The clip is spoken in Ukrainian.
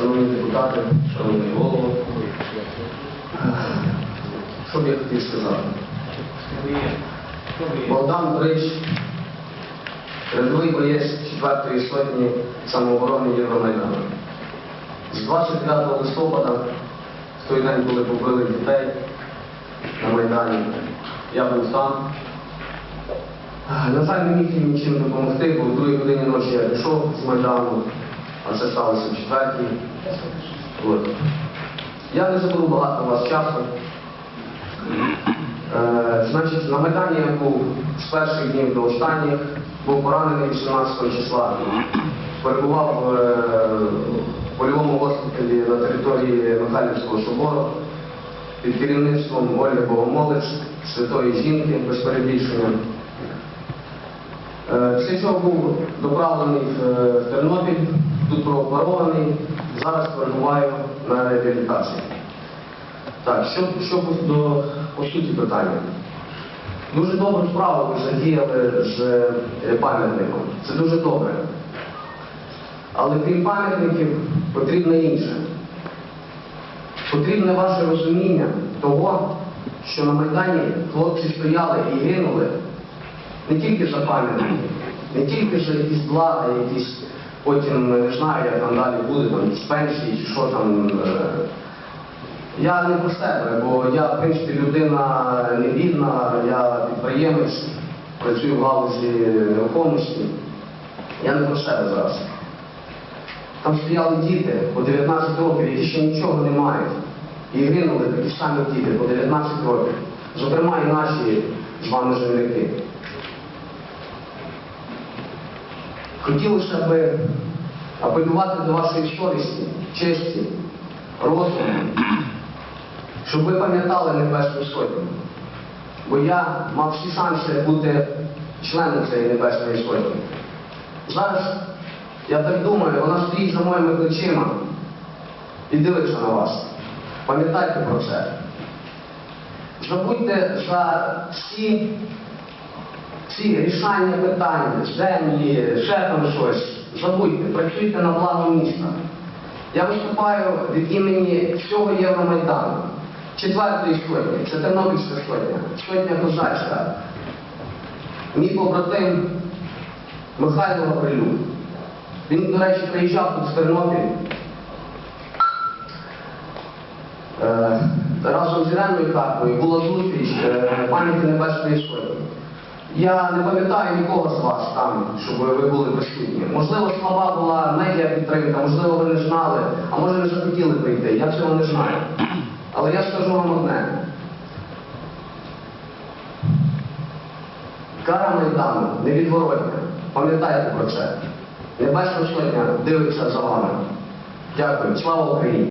шановні депутати, шановний голово. Що б я хотів сказати? Богдан Брич, рядовий боєць 4-ї сотні самооборони Євромайдану. З 29 листопада, в той день, коли побили дітей на Майдані, я був там. На жаль, не міг їм нічим допомогти, бо в другій годині ночі я пішов з Майдану, а це сталося в четвертій. От. Я не заберу багато вас часу. Е, значить, на Майдані я був з перших днів до останніх, був поранений 18 числа, перебував е, в польовому госпіталі на території Михайлівського собору під керівництвом Ольги Богомолець, святої жінки без перебільшення. Е, Після цього був доправлений е, в Тернопіль, тут прооперований, зараз перебуваю на реабілітації. Так, що, що до, по суті питання. Дуже добру справу ви задіяли з е, пам'ятником. Це дуже добре. Але крім пам'ятників потрібно інше. Потрібне ваше розуміння того, що на Майдані хлопці стояли і гинули не тільки за пам'ятники, не тільки за якісь блага, якісь потім не знаю, як там далі буде, там якісь пенсії чи що там. е, я не про себе, бо я, в принципі, людина не бідна, я підприємець, працюю в галузі нерухомості. Я не про себе зараз. Там стояли діти по 19 років, які ще нічого не мають. І гинули такі самі діти по 19 років. Зокрема, і наші з вами земляки. Хотілося б апелювати до вашої совісті, честі, розуму, щоб ви пам'ятали Небесну Сотню. Бо я мав всі шанси бути членом цієї Небесної Сотні. Зараз, я так думаю, вона стоїть за моїми плечима і дивиться на вас. Пам'ятайте про це. Забудьте за всі, всі рішання питань, землі, ще там щось. Забудьте, працюйте на благо міста. Я виступаю від імені всього Євромайдану. Четвертої сотні, це Тернопільська сотня, сотня козацька. Мій побратим Михайло Гаврилюк. Він, до речі, приїжджав тут в Тернопіль. Е, разом з Іреною Карпою була зустріч е, пам'яті Небесної Сотні. Я не пам'ятаю нікого з вас там, щоб ви були присутні. Можливо, слаба була медіа підтримка, можливо, ви не знали, а може не захотіли прийти. Я цього не знаю. Але я скажу вам одне. Кара Майдану невідворотня. Пам'ятайте про це. Небесна сотня дивиться за вами. Дякую. Слава Україні!